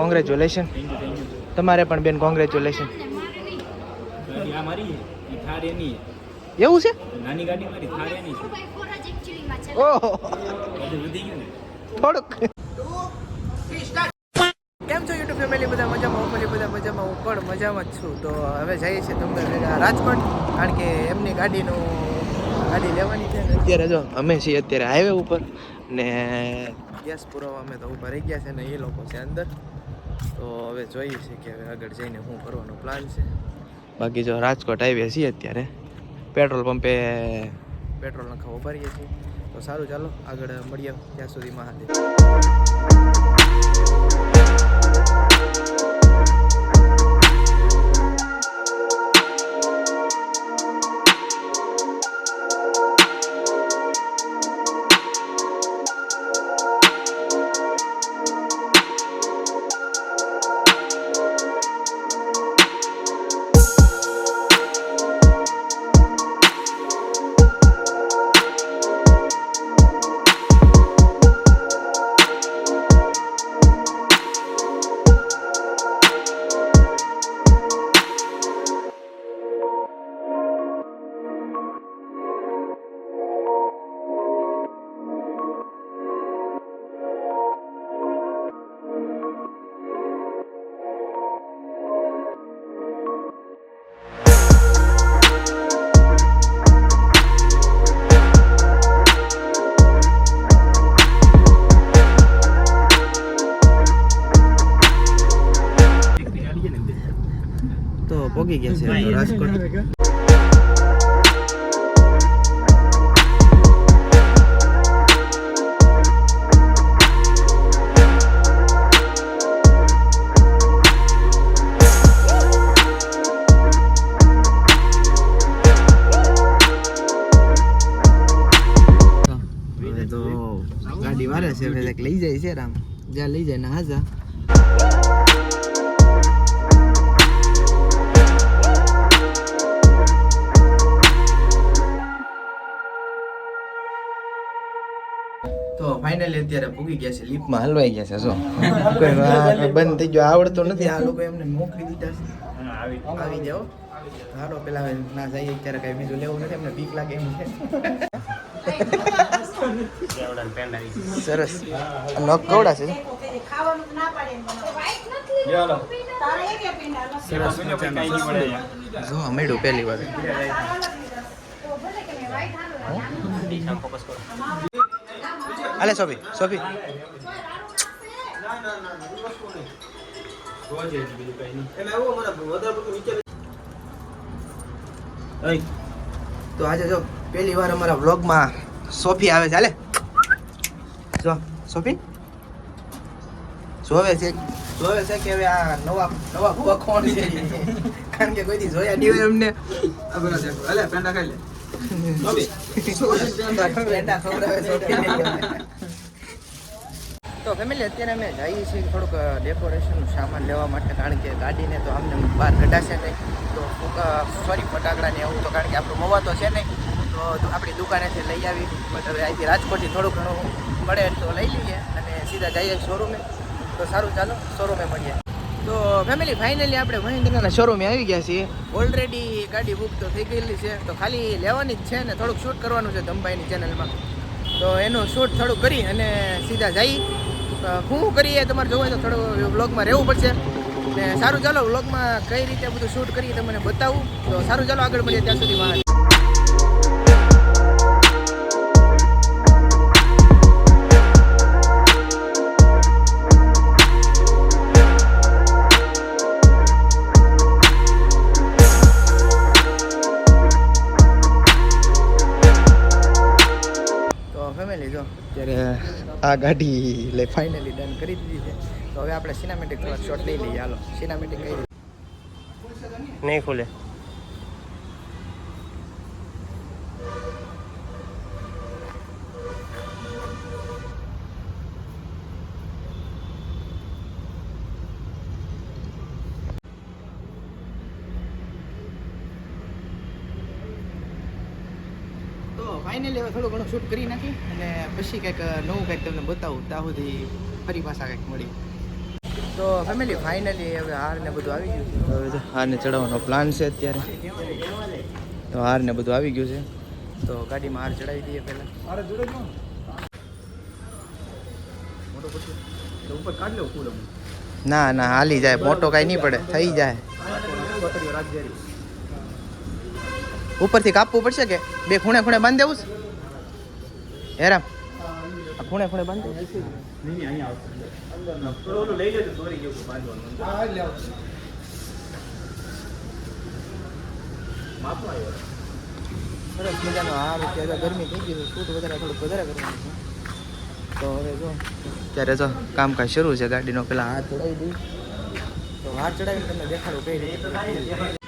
Congratulation તમારે પણ બેન કોંગ્રેચ્યુલેશન. એવું છે? નાની ગાડી મારી થાર એની છે ઓહો. થોડુંક. કેમ છો યુટ્યુબ ફેમિલી બધા મજામાં? હું પણ બધા મજામાં હું પણ મજામાં જ છું. તો હવે જઈએ છીએ તમને રાજકોટ કારણ કે એમની ગાડીનું ગાડી લેવાની છે અત્યારે જો અમે છીએ અત્યારે હાઈવે ઉપર ને ગેસ પુરાવા અમે તો ઊભા રહી ગયા છે ને એ લોકો છે અંદર. તો હવે જોઈએ છીએ કે હવે આગળ જઈને શું કરવાનો પ્લાન છે. બાકી જો રાજકોટ આવીએ છીએ અત્યારે પેટ્રોલ પંપે પેટ્રોલ નાખવા ઉભારીએ છીએ. તો સારું ચાલો આગળ મળીએ ત્યાં સુધી મહાદેવ તો પોગી ગયા છે તો રાજકોટ હવે તો ગાડી વારે છે હવે કંઈક લઈ જાય છે રામ જ્યાં લઈ જાય ને હાજા ફાઇનલી અત્યારે પૂગી ગયા છે લીપમાં હલવાઈ ગયા છે જો. કોઈ બંધ થઈ ગયો આવડતો નથી. આ લોકો એમને મોકલી દીધા છે. આવી આવી જાઓ. હાલો પેલા ના જઈએ અત્યારે કઈ બીજું લેવું નથી એમને બીક લાગે એમ છે. સરસ. નખ કવડા છે. સરસ. જો મળ્યું પહેલી વાર. ફોકસ કરો. હાલે સોફી સોફી. તો આજે જો પહેલી વાર અમારા વ્લોગમાં સોફી આવે છે. હાલે. જો, સોફી. જોવે છે જોવે છે કે હવે આ નવા નવા ભૂવા કોણ છે. કારણ કે કોઈ દી જોયા નહીં એમને પેંડા ખાઈ સોફીને. તો ફેમિલી અત્યારે અમે જઈએ છીએ થોડુંક ડેકોરેશનનું સામાન લેવા માટે, કારણ કે ગાડીને તો અમને બહાર કઢાશે નહીં. તો સોરી ફટાકડા ને એવું તો કારણ કે આપણું મવા તો છે નહીં. તો આપણી દુકાનેથી લઈ આવી. બટ હવે અહીંથી રાજકોટથી થોડું ઘણું મળે તો લઈ લઈએ અને સીધા જઈએ શોરૂમે તો સારું, ચાલો શોરૂમે મળીએ. તો ફેમિલી ફાઇનલી આપણે મહિન્દ્રાના શોરૂમે આવી ગયા છીએ. ઓલરેડી ગાડી બુક તો થઈ ગયેલી છે. તો ખાલી લેવાની જ છે ને થોડુંક શૂટ કરવાનું છે ધમભાઈની ચેનલમાં તો એનું શૂટ થોડું કરી અને સીધા જઈ શું કરીએ, તમારે જોવું તો થોડું વ્લોગમાં રહેવું પડશે. ને સારું ચાલો વ્લોગમાં કઈ રીતે બધું શૂટ કરીએ તમને બતાવું. તો સારું ચાલો, આગળ મળીએ ત્યાં સુધી આ ગાડી એટલે ફાઇનલી ડન કરી દીધી છે. તો હવે આપણે સિનેમેટિક થોડાક શોટ લઈ લઈએ. હાલો સિનેમેટિક નહીં ખુલે. ફાઇનલી હવે થોડું ઘણું શૂટ કરી નાખી અને પછી કંઈક નવું કંઈક તમને બતાવું. ત્યાં સુધી ફરી પાછા કંઈક મળી. તો ફેમિલી ફાઇનલી હવે હાર ને બધું આવી ગયું છે? હવે તો હારને ચડાવવાનો પ્લાન છે અત્યારે. તો હાર ને બધું આવી ગયું છે. તો ગાડીમાં હાર ચડાવી દઈએ પહેલાં. અરે જોડે મોટો પછી? ઉપર કાઢ લો ફૂલ ના ના હાલી જાય. મોટો કાંઈ નહીં પડે. થઈ જાય. ઉપરથી કાપવું પડશે કે બે ખૂણે ખૂણે બાંધી દેવું છે? હેરામ. આ ખૂણે ખૂણે બાંધી હાર અત્યારે ગરમી થઈ ગઈ શૂટ વધારે થોડુંક વધારે કરવાનું તો હવે જો ત્યારે જો કામકાજ શરૂ છે ગાડીનો, પેલા હાથ ચડાવી દઈ તો હાથ ચડાવીને તમને દેખાડું કઈ રીતે.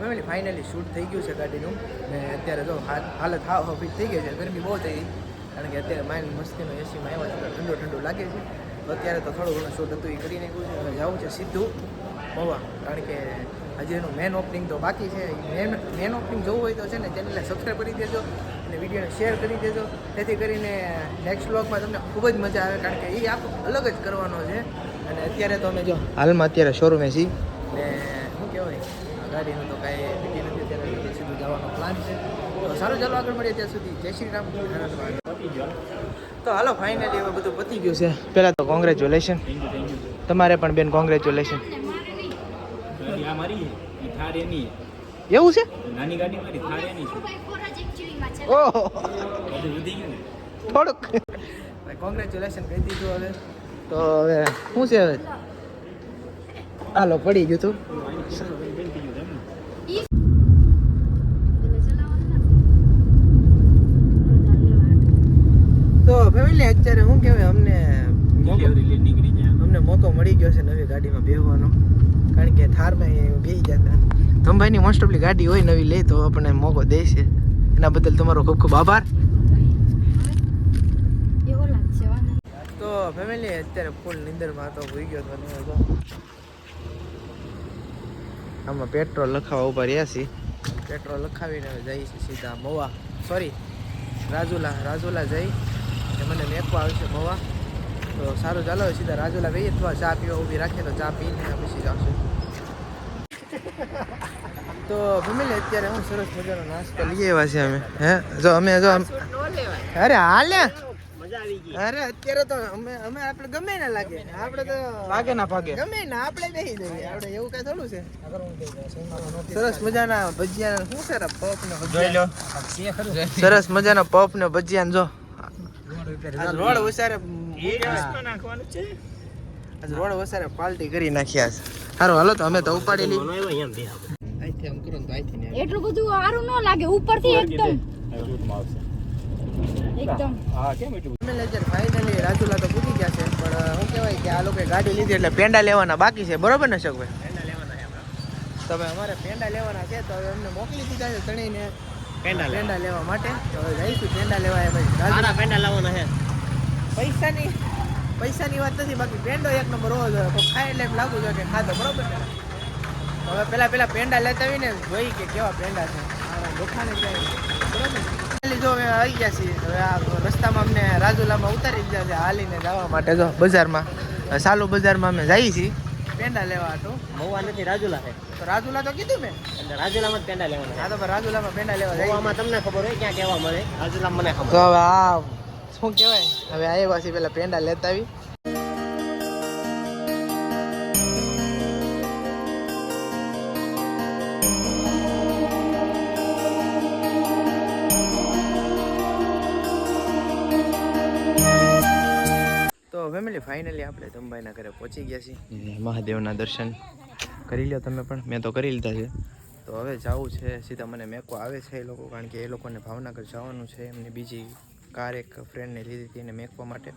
ફેમિલી ફાઇનલી શૂટ થઈ ગયું છે ગાડીનું. ને અત્યારે જો હાલ હાલત હાવ હાવ ફિટ થઈ ગઈ છે. ગરમી બહુ થઈ કારણ કે અત્યારે માઇન્ડ મસ્તીનો એસીમાં આવ્યા છે. ઠંડો ઠંડુ ઠંડુ લાગે છે. અત્યારે તો થોડું ઘણું શૂટ હતું એ કરી નાખ્યું છે. અને જવું છે સીધું. મવા કારણ કે હજી એનું મેન ઓપનિંગ તો બાકી છે. મેન મેન ઓપનિંગ જોવું હોય તો છે ને ચેનલને સબસ્ક્રાઈબ કરી દેજો અને વિડીયોને શેર કરી દેજો. જેથી કરીને નેક્સ્ટ બ્લોગમાં તમને ખૂબ જ મજા આવે, કારણ કે એ આખો અલગ જ કરવાનો છે. અને અત્યારે તો અમે જો હાલમાં અત્યારે શોરૂમે છીએ. ને શું કહેવાય, ગાડીનું તો કાંઈ નથી, અત્યારે સુધી જવાનો પ્લાન છે. તો સારું, ચાલો આગળ મળીએ ત્યાં સુધી. જય શ્રી રામ. તો હાલો ફાઇનલી હવે બધું પતી ગયું છે. પહેલાં તો કોંગ્રેચ્યુલેશન તમારે પણ બેન કોંગ્રેચ્યુલેશન આ મારી છે એ થાર એની એવું છે? નાની ગાડી મારી થાર એની છે. ઓહો. વધી ગયું થોડુંક. કોંગ્રેચ્યુલેશન કહી દીધું હવે. તો હવે શું છે હવે? હાલો પડી ગયું તું. તો ફેમિલી અત્યારે શું કહેવાય અમને અમને મોકો મળી ગયો છે નવી ગાડીમાં બેસવાનો કારણ કે થારમાં એ બેસી જતા તમભાઈની મોસ્ટ ઓફલી ગાડી હોય નવી લે તો આપણને મોકો દે છે. એના બદલ તમારો ખૂબ ખૂબ આભાર. તો ફેમિલી અત્યારે ફૂલ નિંદરમાં તો ભૂઈ ગયો તો આમાં પેટ્રોલ લખાવા ઊભા રહ્યા છીએ. પેટ્રોલ લખાવીને હવે જઈએ સીધા મવા. સોરી રાજુલા રાજુલા જઈ. એ મને મેકવા આવશે મવા. તો સારું ચાલો સીધા રાજુલા જઈએ અથવા ચા પીવા ઊભી રાખીએ તો ચા પીને પછી આવશે તો ફેમિલી અત્યારે હું સરસ મજાનો નાસ્તો લઈ આવ્યા છીએ અમે. હે? જો અમે જો અરે હાલે! અરે અત્યારે તો અમે અમે આપણે ગમે ના લાગે. આપણે તો લાગે ના ભાગે. ગમે ના આપણે બેહી જઈએ. આપણે એવું કઈ થોડું છે. સરસ મજાના ભજીયા શું છે પપ ને ભજીયા? સરસ મજાના પપ ને ભજીયા જો. રોડ વસારે નાખવાનું છે? આજ રોડ વસારે પાલટી કરી નાખ્યા છે હારો હાલો તો અમે તો ઉપાડી લીધી અહીંથી આમ કરો તો અહીંથી એટલું બધું સારું ન લાગે ઉપરથી એકદમ. એકદમ. હા કેમ એટલું ફાઇનલી રાજુલા તો પૂછી ગયા છે પણ શું કહેવાય કે આ લોકોએ ગાડી લીધી એટલે પેંડા લેવાના બાકી છે બરોબર ને શકભાઈ તમે અમારે પેંડા લેવાના છે તો હવે અમને મોકલી દીધા છે તણીને પેંડા પેંડા લેવા માટે. તો હવે જઈશું પેંડા લેવા એ ભાઈ પેંડા લાવવાના છે. પૈસાની પૈસાની વાત નથી બાકી પેંડો એક નંબર હોવો જોઈએ. તો ખાય એટલે એમ લાગુ જોઈએ કે ખાધો બરોબર ને હવે પેલા પેલા પેંડા લેતા આવીને જોઈ કે કેવા પેંડા છે. આ જાય બરોબર જો હવે આવી ગયા છીએ. હવે આ રસ્તામાં અમને રાજુલામાં ઉતારી ગયા છે. હાલીને જવા માટે જો બજારમાં સાલુ બજારમાં અમે જઈએ છીએ. પેંડા લેવા હતું મહુવા નથી રાજુલા છે. તો રાજુલા તો કીધું મેં. રાજુલામાં જ પેંડા લેવાના હા તો રાજુલામાં પેંડા લેવા જઈએ. તમને ખબર હોય ક્યાં કેવા મળે? રાજુલામાં મને ખબર તો હવે આ શું કહેવાય? હવે આવ્યા છીએ પેલા પેંડા લેતા આવી. ફેમિલી ફાઇનલી આપણે ધમભાઈના ઘરે પહોંચી ગયા છીએ. મહાદેવના દર્શન કરી લ્યો તમે પણ. મેં તો કરી લીધા છે. તો હવે જવું છે સીધા મને મેકો આવે છે એ લોકો કારણ કે એ લોકોને ભાવનગર જવાનું છે એમની બીજી કાર એક ફ્રેન્ડને લીધી હતી એને મેકવા માટે.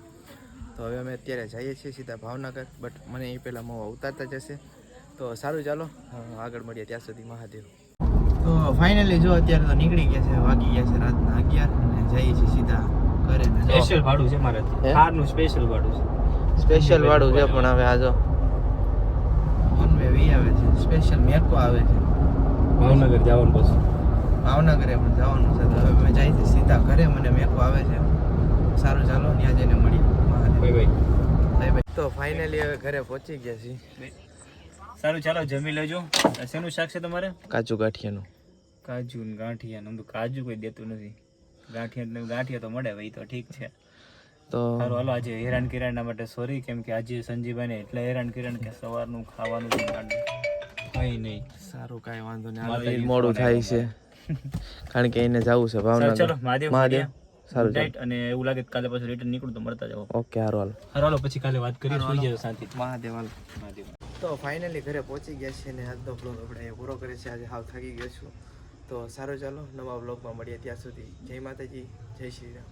તો હવે અમે અત્યારે જઈએ છીએ સીધા ભાવનગર બટ મને એ પહેલાં મવા ઉતારતા જશે. તો સારું ચાલો આગળ મળીએ ત્યાં સુધી મહાદેવ. તો ફાઇનલી જો અત્યારે તો નીકળી ગયા છે વાગી ગયા છે રાતના અગિયાર અને જઈએ છીએ સીધા ઘરે. સ્પેશિયલ ભાડું છે મારે? કારનું સ્પેશિયલ ભાડું છે. સ્પેશિયલ વાળું છે પણ હવે આ જો ઓન વે વી આવે છે. સ્પેશિયલ મેકો આવે છે. ભાવનગર જવાનું પછી. ભાવનગરે પણ જવાનું છે તો હવે મેં જાય છે સીધા ઘરે મને મેકો આવે છે. સારું ચાલો ત્યાં જઈને મળીએ. મહાદેવ. તો ફાઇનલી હવે ઘરે પહોંચી ગયા છીએ. સારું ચાલો જમી લેજો. શેનું શાક છે તમારે? કાચું ગાંઠિયાનું. કાજુ ને ગાંઠિયા તો કાજુ કોઈ દેતું નથી. ગાંઠિયા ગાંઠિયા તો મળે ભાઈ તો ઠીક છે. તો સારું હાલો આજે હેરાન કિરાણના માટે સોરી કેમ કે આજે સંજીવભાઈને એટલે હેરાન કિરણ કે સવારનું ખાવાનું કંઈ નહીં. સારું કાંઈ વાંધો નહીં. મોડું થાય છે. કારણ કે એને જવું છે ભાવનગર. ચાલો મહાદેવ મહાદેવ? સારું Good અને એવું લાગે કાલે પાછું રિટર્ન નીકળું તો મળતા જાવ ઓકે હારો હાલો. હારો હાલો પછી કાલે વાત કરીએ સુઈ જાવ શાંતિ મહાદેવ હાલો. મહાદેવ તો ફાઇનલી ઘરે પહોંચી ગયા છે અને આજનો બ્લોગ આપણે અહીંયા પૂરો કરે છે આજે હાવ થાકી ગયો છું. તો સારું ચાલો નવા બ્લોગમાં મળીએ ત્યાં સુધી. જય માતાજી જય શ્રી રામ.